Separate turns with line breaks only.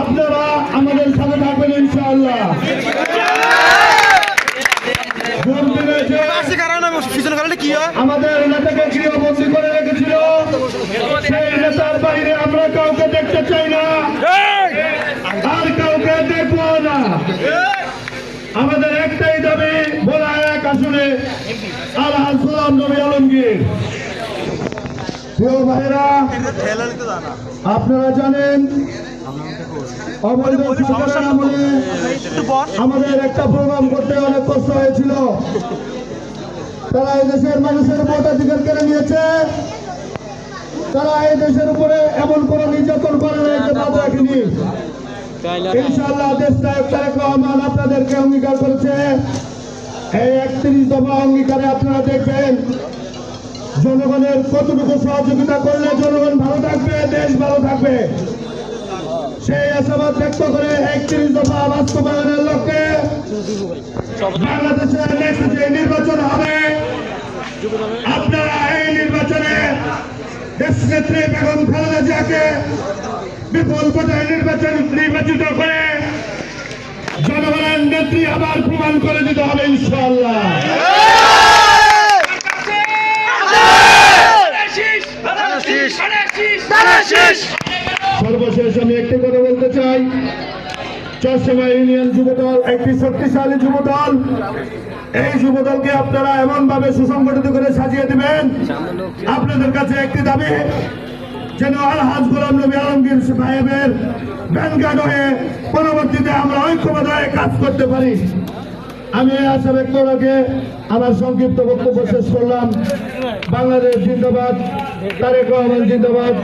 আপনারা আমাদের সাথে থাকবেন ইনশাআল্লাহ। আমাদের নেতাকে করে রেখেছিল, সেই নেতার বাইরে আমরা কাউকে দেখতে চাই না। আর কাউকে দেখব না। আমাদের একটাই দাবি, বলা এক আসনে আল্লাহ নবী আলমগীর। প্রিয় ভাইরা আপনারা জানেন আমাদের একটা প্রোগ্রাম করতে অনেক কষ্ট হয়েছিল। তারা এই দেশের মানুষের ভোটাধিকার কেড়ে নিয়েছে। তারা এই দেশের উপরে এমন কোন নির্যাতন করে যে বাদ রাখেনি ইনশাআল্লাহ দেশ আপনাদেরকে অঙ্গীকার করেছে। এই একত্রিশ দফা অঙ্গীকারে আপনারা দেখবেন জনগণের কতটুকু সহযোগিতা করলে জনগণ ভালো থাকবে, দেশ ভালো থাকবে? সেই আশাবাদ ব্যক্ত করে একত্রিশ দফা বাস্তবায়নের লক্ষ্যে বাংলাদেশের নেক্সট যে নির্বাচন হবে, আপনারা এই নির্বাচনে দেশনেত্রী বেগম খালেদা জিয়াকে বিপুল ভোটে নির্বাচন নির্বাচিত করে জনগণের নেত্রী আবার প্রমাণ করে দিতে হবে ইনশাআল্লাহ। সর্বশেষ। আমি একটি কথা বলতে চাই। চশমা ইউনিয়ন যুবদল, একটি শক্তিশালী যুবদল। এই যুবদলকে আপনারা এমন ভাবে সুসংগঠিত করে সাজিয়ে দিবেন। আপনাদের কাছে একটি দাবি, যেন আলহাজ গোলাম নবী আলমগীর সাহেবের ভ্যানগার্ড হয়ে পরবর্তীতে আমরা ঐক্যবদ্ধ হয়ে কাজ করতে পারি। আমি আশা ব্যক্ত রেখে আমার সংক্ষিপ্ত বক্তব্য শেষ করলাম। বাংলাদেশ জিন্দাবাদ, তারেক রহমান জিন্দাবাদ।